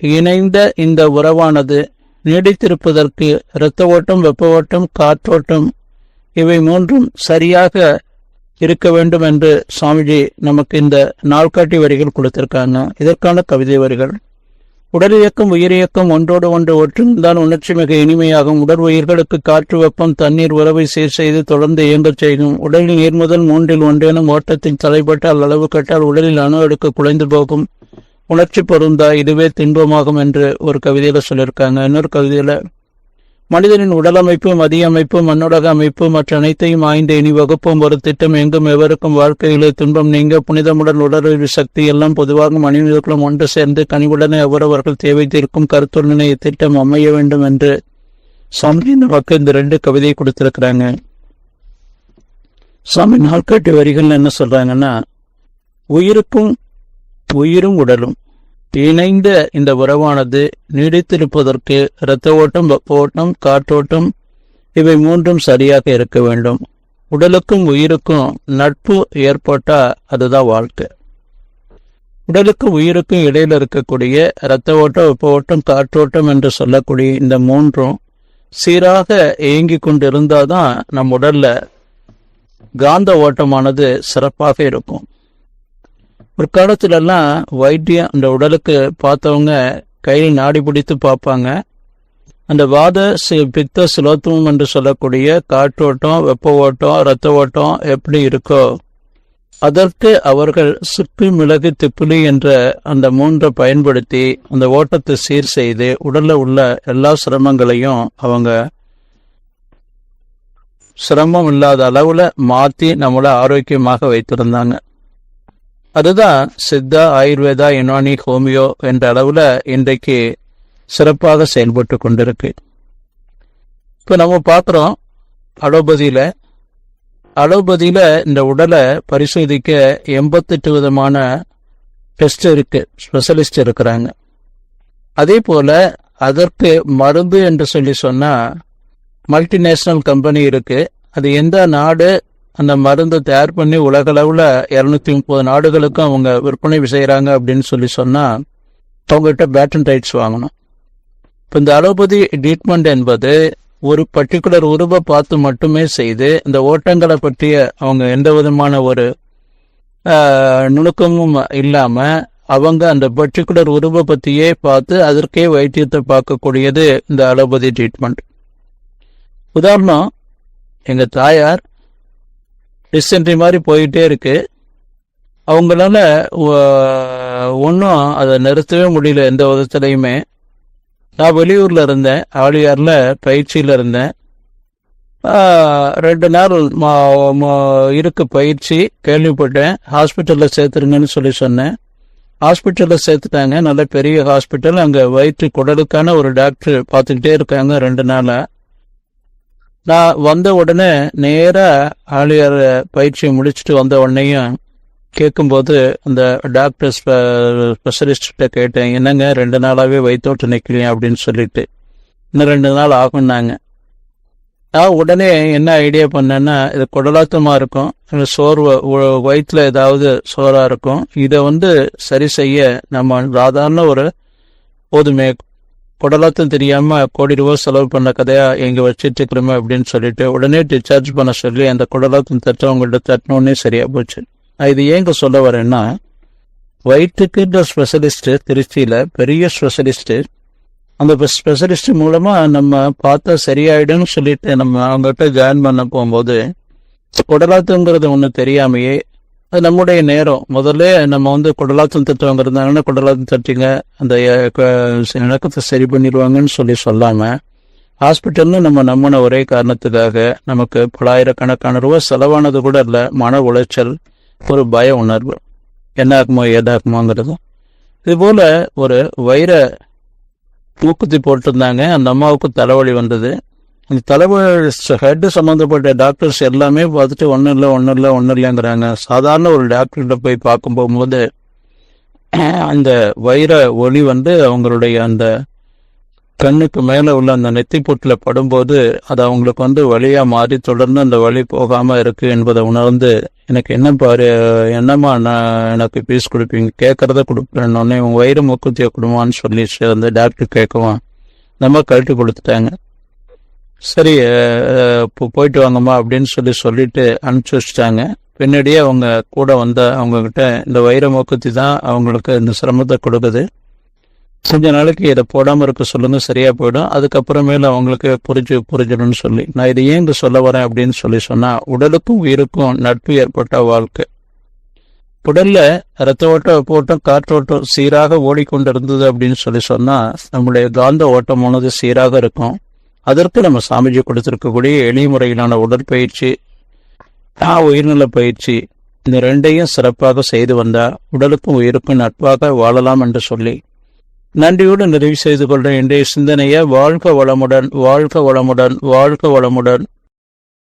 இணைந்த இந்த உறவானது நீடித்திருப்பதற்கு இரத்த ஓட்டம் வெப்ப ஓட்டம் காற்றோட்டம் இவை மூன்றும் சரியாக இருக்க வேண்டும் என்று சுவாமிஜி நமக்கு இந்த நாள்காட்டி வரிகள் கொடுத்திருக்காங்க. இதற்கான கவிதை வரிகள். உடல் இயக்கம் உயிர் இயக்கம் ஒன்றோடு ஒன்று ஒற்றிருந்தால் உணர்ச்சி மிக இனிமையாகும். உடல் உயிர்களுக்கு காற்று வெப்பம் தண்ணீர் உறவை சீர் செய்து தொடர்ந்து இயங்கச் செய்யும். உடலின் நீர் முதல் மூன்றில் ஒன்றேனும் ஓட்டத்தில் தலைப்பட்டால் அளவு கட்டால் உடலில் அணு அடுக்கு குலைந்து போகும். உணர்ச்சி பொருந்தா இதுவே தின்பமாகும் என்று ஒரு கவிதையில சொல்லியிருக்காங்க. இன்னொரு கவிதையில மனிதனின் உடலமைப்பு மதிய அமைப்பு மண்ணுலக அமைப்பு மற்ற அனைத்தையும் ஆய்ந்து இனி வகுப்பும். ஒரு திட்டம் எங்கும் எவருக்கும் வாழ்க்கையிலே துன்பம் நீங்க புனிதமுடன் உடலறிவு சக்தி எல்லாம் பொதுவாக மனிதர்களும் ஒன்று சேர்ந்து கனிவுடனே அவரவர்கள் தேவை தீர்க்கும் கருத்துடனே இத்திட்டம் அமைய வேண்டும் என்று சுவாமி நமக்கு இந்த ரெண்டு கவிதையை கொடுத்திருக்கிறாங்க. சாமி நாட்காட்டி வரிகள் என்ன சொல்றாங்கன்னா உயிருக்கும் உயிரும் உடலும். இணைந்த இந்த உறவானது நீடித்திருப்பதற்கு இரத்த ஓட்டம் வெப்ப ஓட்டம் காற்றோட்டம் இவை மூன்றும் சரியாக இருக்க வேண்டும். உடலுக்கும் உயிருக்கும் நட்பு ஏற்பட்டா அதுதான் வாழ்க்கை. உடலுக்கும் உயிருக்கும் இடையில் இருக்கக்கூடிய இரத்த ஓட்டம் வெப்ப ஓட்டம் காற்றோட்டம் என்று சொல்லக்கூடிய இந்த மூன்றும் சீராக இயங்கி கொண்டிருந்தாதான் நம் உடல்ல காந்த ஓட்டமானது சிறப்பாக இருக்கும். ஒரு காலத்திலெல்லாம் வைத்தியம் அந்த உடலுக்கு பார்த்தவங்க கையில் நாடி பிடித்து பார்ப்பாங்க. அந்த வாத பித்த சுலோத்துவம் என்று சொல்லக்கூடிய காற்றோட்டம் வெப்ப ஓட்டம் இரத்த ஓட்டம் எப்படி இருக்கோ அதற்கு அவர்கள் சுக்கு மிளகு திப்புளி என்ற அந்த மூன்றை பயன்படுத்தி அந்த ஓட்டத்தை சீர் செய்து உடல்ல உள்ள எல்லா சிரமங்களையும் அவங்க சிரமம் இல்லாத அளவுல மாத்தி நம்மளை ஆரோக்கியமாக வைத்திருந்தாங்க. அதுதான் சித்தா ஆயுர்வேதா யுனானி ஹோமியோ என்ற அளவுல இன்றைக்கு சிறப்பாக செயல்பட்டு கொண்டிருக்கு. இப்போ நம்ம பார்க்குறோம் அலோபதியில. அலோபதியில இந்த உடலை பரிசோதிக்க எண்பத்தெட்டு விதமான டெஸ்ட் இருக்கு ஸ்பெஷலிஸ்ட் இருக்கிறாங்க. அதே போல அதற்கு மருந்து என்று சொல்லி சொன்னா மல்டிநேஷனல் கம்பெனி இருக்கு. அது எந்த நாடு அந்த மருந்தை தயார் பண்ணி உலகளவில் இரநூத்தி முப்பது நாடுகளுக்கும் அவங்க விற்பனை செய்கிறாங்க அப்படின்னு சொல்லி சொன்னால் அவங்ககிட்ட பேட்டன் ரைட்ஸ் வாங்கணும். இப்போ இந்த அலோபதி ட்ரீட்மெண்ட் என்பது ஒரு பர்டிகுலர் உருவை பார்த்து மட்டுமே செய்து இந்த ஓட்டங்களை பற்றிய அவங்க எந்த விதமான ஒரு நுணுக்கமும் இல்லாமல் அவங்க அந்த பர்டிகுலர் உருவை பற்றியே பார்த்து அதற்கே வைத்தியத்தை பார்க்கக்கூடியது இந்த அலோபதி ட்ரீட்மெண்ட் உதாரணம் எங்கள் தாயார் டிசென்ட்ரி மாதிரி போயிட்டே இருக்கு. அவங்களால ஒன்றும் அதை நிறுத்தவே முடியல எந்த விதத்துலையுமே. நான் வெளியூர்ல இருந்தேன். ஆழியாரில் பயிற்சியில் இருந்தேன். ரெண்டு நாள் மா- மா- இருக்கு பயிற்சி. கேள்விப்பட்டேன். ஹாஸ்பிட்டலில் சேர்த்துருங்கன்னு சொல்லி சொன்னேன். ஹாஸ்பிட்டலில் சேர்த்துட்டாங்க. நல்ல பெரிய ஹாஸ்பிட்டல். அங்கே வயிற்று குடலுக்கான ஒரு டாக்டர் பார்த்துக்கிட்டே இருக்காங்க ரெண்டு நாளாக நான் வந்த உடனே நேராக ஆழியார் பயிற்சியை முடிச்சுட்டு வந்த உடனேயும் கேட்கும்போது அந்த டாக்டர் ஸ்பெஷலிஸ்ட்ட கேட்டேன் என்னங்க ரெண்டு நாளாகவே வயிற்றோட்டு நிற்கலையே அப்படின்னு சொல்லிட்டு. இன்னும் ரெண்டு நாள் ஆகும்னாங்க. நான் உடனே என்ன ஐடியா பண்ணேன்னா இது குடலாத்தமாக இருக்கும் சோர்வு வயிற்றில் ஏதாவது சோறாக இருக்கும் இதை வந்து சரி செய்ய நம்ம சாதாரண ஒரு போதுமே குடலாத்தம் தெரியாம கோடி ரூபாய் செலவு பண்ண கதையா எங்க வச்சிட்டு இருக்கிறோமே அப்படின்னு சொல்லிட்டு உடனே டிஸ்சார்ஜ் பண்ண சொல்லி அந்த குடலாத்தம் தட்டவங்கள்ட்ட தட்டினோடனே சரியா போச்சு. நான் இது ஏங்க சொல்ல வரேன்னா வயிற்றுக்கு ஸ்பெஷலிஸ்ட் திருச்சியில பெரிய ஸ்பெஷலிஸ்ட் அந்த ஸ்பெஷலிஸ்ட் மூலமா நம்ம பார்த்தா சரியாயிடும்னு சொல்லிட்டு நம்ம அவங்ககிட்ட ஜாயின் பண்ண போகும்போது குடலாத்துங்கிறது ஒன்று தெரியாமையே அது நம்முடைய நேரம். முதல்ல நம்ம வந்து குடலாத்தம் திட்டவங்க இருந்தாங்கன்னா குடலாத்தம் தட்டிங்க அந்த க- இணக்கத்தை சரி பண்ணிடுவாங்கன்னு சொல்லி சொல்லாமல் ஹாஸ்பிட்டல்னு நம்ம நம்பின ஒரே காரணத்துக்காக நமக்கு பலாயிரக்கணக்கான ரூபாய் செலவானது கூட இல்லை மன உளைச்சல் ஒரு பய உணர்வு. என்ன ஆகுமோ ஏதாகுமோங்கிறது. இதுபோல் ஒரு வைர தூக்குத்தி போட்டிருந்தாங்க. அந்த அம்மாவுக்கு தலைவலி வந்தது. இந்த தலைவர் ஹெட் சம்மந்தப்பட்ட டாக்டர்ஸ் எல்லாமே பார்த்துட்டு ஒன்றும் இல்லை ஒன்றும் இல்லை ஒன்றும் இல்லைங்கிறாங்க சாதாரண ஒரு டாக்டர்கிட்ட போய் பார்க்கும் போகும்போது அந்த வைர ஒளி வந்து அவங்களுடைய அந்த கண்ணுக்கு மேலே உள்ள அந்த நெத்திப்பொட்டில் படும்போது அது அவங்களுக்கு வந்து வழியாக மாறி தொடர்ந்து அந்த வழி போகாமல் இருக்குது என்பதை உணர்ந்து எனக்கு என்ன பாரு என்னம்மா நான் எனக்கு பீஸ் கொடுப்பீங்க? கேட்குறத கொடுப்பேன் உடனே உன் வயிறு மூக்குத்தியை கொடுமான்னு சொல்லி சேர்ந்து டாக்டர் கேட்குவான் நம்ம கழட்டி கொடுத்துட்டாங்க. சரி இப்போ போயிட்டு வாங்கம்மா அப்படின்னு சொல்லி சொல்லிட்டு அனுப்பிச்சி வச்சிட்டாங்க. பின்னாடியே அவங்க கூட வந்த அவங்க கிட்ட இந்த வைர மூக்குத்தி தான் அவங்களுக்கு இந்த சிரமத்தை கொடுக்குது. கொஞ்ச நாளைக்கு இதை போடாமல் இருக்க சொல்லுங்க சரியா போயிடும். அதுக்கப்புறமேல அவங்களுக்கு புரிஞ்சு புரிஞ்சிடும்னு சொல்லி. நான் இதை ஏன் இங்க சொல்ல வரேன் அப்படின்னு சொல்லி சொன்னா உடலுக்கும் உயிருக்கும் நட்பு ஏற்பட்ட வாழ்க்கை. உடல்ல ரத்த ஓட்ட ஓட்டம் காற்றோட்டம் சீராக ஓடிக்கொண்டிருந்தது அப்படின்னு சொல்லி சொன்னா நம்முடைய காந்த ஓட்டமானது சீராக இருக்கும். அதற்கு நம்ம சாமிஜி கொடுத்துருக்கக்கூடிய எளிய முறையிலான உடற்பயிற்சி நான் உயிர்நல பயிற்சி இந்த ரெண்டையும் சிறப்பாக செய்து வந்தா உடலுக்கும் உயிருக்கும் நட்பாக வாழலாம் என்று சொல்லி நன்றியோடு நிறைவு செய்து கொள்ற இன்றைய சிந்தனையை வாழ்க வளமுடன் வாழ்க வளமுடன் வாழ்க வளமுடன்.